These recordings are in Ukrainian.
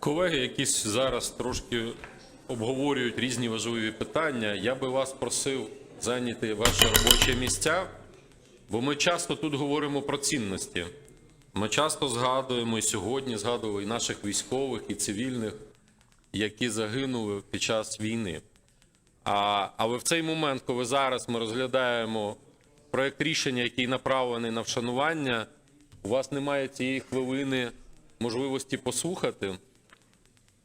Колеги, якісь зараз трошки обговорюють різні важливі питання, я би вас просив зайняти ваші робочі місця, бо ми часто тут говоримо про цінності. Ми часто згадуємо і сьогодні згадували і наших військових, і цивільних, які загинули під час війни. А, але в цей момент, коли зараз ми розглядаємо проект рішення, який направлений на вшанування, у вас немає цієї хвилини можливості послухати.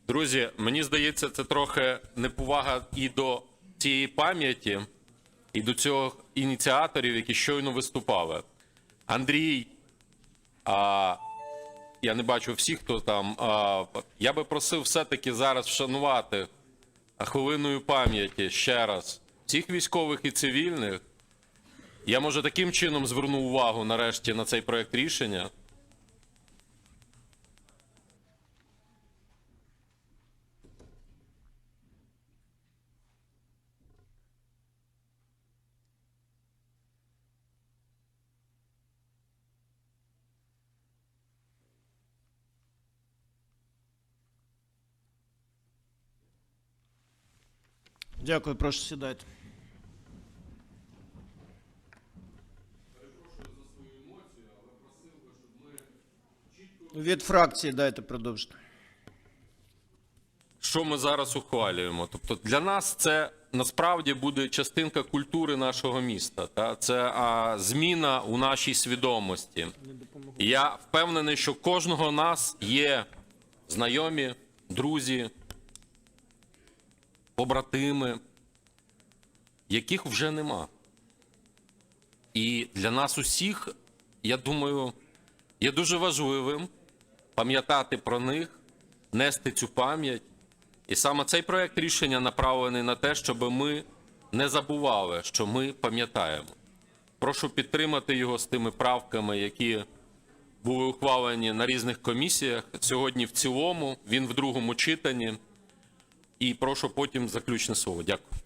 Друзі, мені здається, це трохи неповага і до цієї пам'яті, і до цього ініціаторів, які щойно виступали. Андрій, а, я не бачу всіх, хто там. А, я би просив все-таки зараз вшанувати хвилиною пам'яті ще раз всіх військових і цивільних. Я може таким чином зверну увагу нарешті на цей проект рішення. Дякую, прошу сідайте. Від фракції дайте продовжити. що ми зараз ухвалюємо. Тобто для нас це насправді буде частинка культури нашого міста. Та? Це а, зміна у нашій свідомості. Я впевнений, що кожного нас є знайомі, друзі, побратими, яких вже нема. І для нас усіх, я думаю, є дуже важливим пам'ятати про них, нести цю пам'ять. І саме цей проект рішення направлений на те, щоб ми не забували, що ми пам'ятаємо. Прошу підтримати його з тими правками, які були ухвалені на різних комісіях. Сьогодні в цілому, він в другому читанні. І прошу потім заключне слово. Дякую.